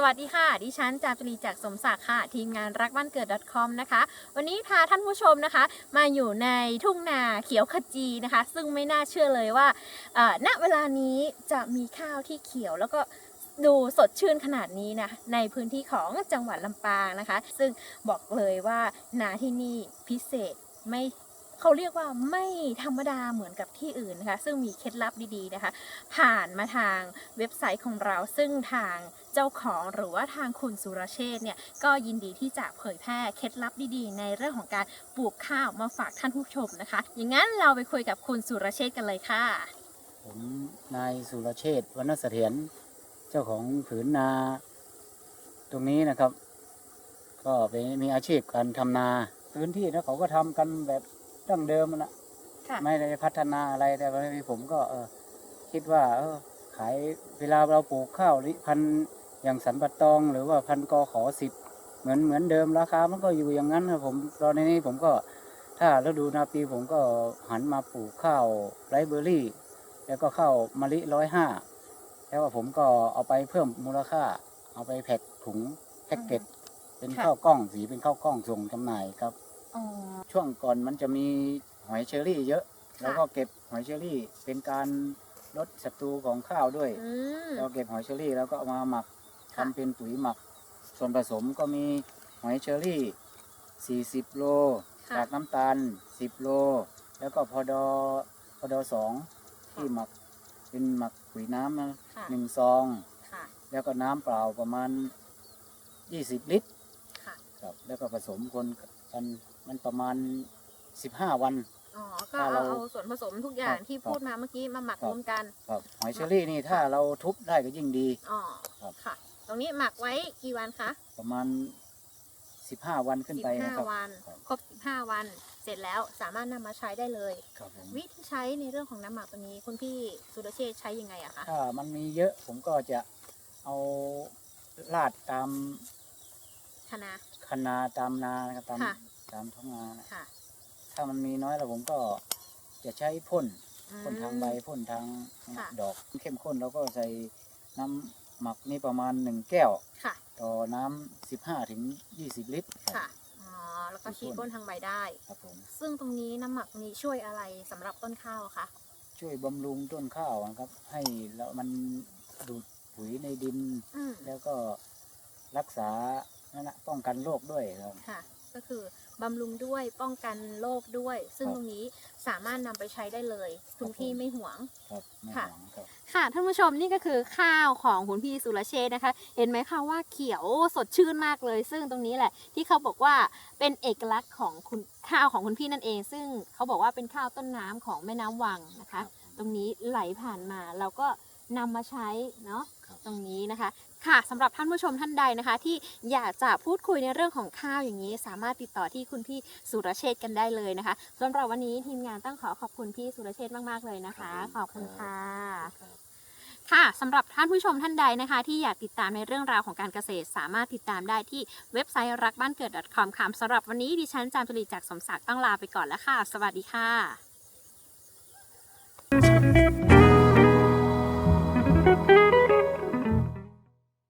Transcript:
สวัสดีค่ะ ดิฉันจาตุรีจากสมศักดิ์ค่ะ ทีมงานรักบ้านเกิด .com นะคะ วันนี้พาท่านผู้ชมนะคะ มาอยู่ในทุ่งนาเขียวขจีนะคะ ซึ่งไม่น่าเชื่อเลยว่าณเวลานี้จะมีข้าวที่เขียวแล้วก็ดูสดชื่นขนาดนี้นะในพื้นที่ของจังหวัดลำปางนะคะ ซึ่งบอกเลยว่านาที่นี่พิเศษไม่ เขาเรียกว่าไม่ธรรมดาเหมือนกับที่อื่นนะคะซึ่งมีเคล็ดลับดีๆนะคะ ผ่านมาทางเว็บไซต์ของเราซึ่งทางเจ้าของหรือว่าทางคุณสุรเชษ์เนี่ยก็ยินดีที่จะเผยแพร่เคล็ดลับดีๆ ในเรื่องของการปลูกข้าวมาฝากท่านผู้ชมนะคะ อย่างนั้นเราไปคุยกับคุณสุรเชษกันเลยค่ะ ผมนายสุรเชษวรรณเสถียรเจ้าของผืนนา ตรงนี้นะครับ ก็เป็นมีอาชีพการทำนา พื้นที่นะเขาก็ทำกันแบบ ดั้งเดิมนะค่ะ ไม่ได้พัฒนาอะไรแต่ว่าผมก็เออคิดว่า เออ ขายเวลาเราปลูกข้าวลิพันธุ์อย่างสันปะตองหรือว่าพันธุ์กอขอสิบเหมือนเหมือนเดิมราคามันก็อยู่อย่างนั้นครับผมตอนนี้ผมก็ถ้าฤดูนาปีผมก็หันมาปลูกข้าวไรเบอรี่ แล้วก็ข้าวมะลิร้อยห้าแล้วก็ผมก็เอาไปเพิ่มมูลค่า เอาไปแพ็คถุงแพ็กเกจเป็นค่ะ ข้าวกล้องสีเป็นข้าวกล้องส่งจำหน่ายครับ อ๋อ ช่วงก่อนมันจะมีหอยเชอรี่เยอะค่ะแล้วก็เก็บหอยเชอรี่ เป็นการลดศัตรูของข้าวด้วย อืม เราเก็บหอยเชอรี่แล้วก็เอามาหมักค่ะ ทำเป็นปุ๋ยหมัก ส่วนผสมก็มีหอยเชอรี่ 40 โล ค่ะกากน้ำตาล 10 โล แล้วก็พอดอพอดอสองที่หมักเป็นหมักปุ๋ยน้ำนะค่ะ หนึ่งซอง ค่ะ แล้วก็น้ำเปล่าประมาณ 20 ลิตรค่ะ ครับแล้วก็ผสมคนกัน มันประมาณ15วัน อ๋อ ก็ถ้าเอาเราเอาส่วนผสมทุกอย่างครับที่ครับพูดมาเมื่อกี้มาหมักครับรวมกัน ครับหอยเชอรี่นี่ถ้าเราทุบได้ก็ยิ่งดี อ๋อครับค่ะ ตรงนี้หมักไว้กี่วันคะ ประมาณ15วันขึ้นไปนะครับ15วัน ครับครบ15วัน เสร็จแล้วสามารถนำมาใช้ได้เลยครับผมวิธีใช้ในเรื่องของน้ำหมักตัวนี้คุณพี่สุรเชษฐ์ใช้ยังไงอะคะ ถ้ามันมีเยอะผมก็จะเอาลาดตามคณะคนาตามนานะครับตามค่ะ ตามท้องนานะค่ะ ถ้ามันมีน้อยแล้วผมก็จะใช้พ่นอืมพ่นทางใบพ่นทางค่ะ ดอก เข้มข้นแล้วก็ใส่น้ำหมักนี่ประมาณหนึ่งแก้ว ค่ะ ต่อน้ำสิบห้าถึงยี่สิบลิตรครับค่ะ อ๋อ แล้วก็ฉีดพ่นทางใบได้ ครับผมซึ่งตรงนี้น้ำหมักนี้ช่วยอะไรสำหรับต้นข้าวอะคะ ช่วยบำรุงต้นข้าวนะครับ ให้แล้วมันดูดปุ๋ยในดิน อืมแล้วก็รักษานั่นนะป้องกันโรคด้วยครับ ค่ะ ก็คือบำรุงด้วยป้องกันโรคด้วย ซึ่งครับ ตรงนี้สามารถนำไปใช้ได้เลย คุณครับพี่ผมไม่หวง ครับไม่ค่ะ หวังครับ ค่ะท่านผู้ชมนี่ก็คือข้าวของคุณพี่สุรเชษฐ์นะคะ เห็นไหมคะว่าเขียวสดชื่นมากเลย ซึ่งตรงนี้แหละที่เขาบอกว่าเป็นเอกลักษณ์ของคุณข้าวของคุณพี่นั่นเอง ซึ่งเขาบอกว่าเป็นข้าวต้นน้ำของแม่น้ำวังนะคะ ตรงนี้ไหลผ่านมาเราก็ นำมาใช้เนาะครับตรงนี้นะคะ ค่ะสำหรับท่านผู้ชมท่านใดนะคะ ที่อยากจะพูดคุยในเรื่องของข้าวอย่างนี้ สามารถติดต่อที่คุณพี่สุรเชษฐ์กันได้เลยนะคะสำหรับวันนี้ทีมงานต้องขอขอบคุณพี่สุรเชษฐ์มาก ๆ เลยนะคะ ขอบคุณค่ะครับค่ะสำหรับท่านผู้ชมท่านใดนะคะ ที่อยากติดตามในเรื่องราวของการเกษตร สามารถติดตามได้ที่เว็บไซต์รักบ้านเกิด .com ค่ะสำหรับวันนี้ดิฉันจามจุลีจากสมศักดิ์ต้องลาไปก่อนแล้วค่ะ สวัสดีค่ะ Thank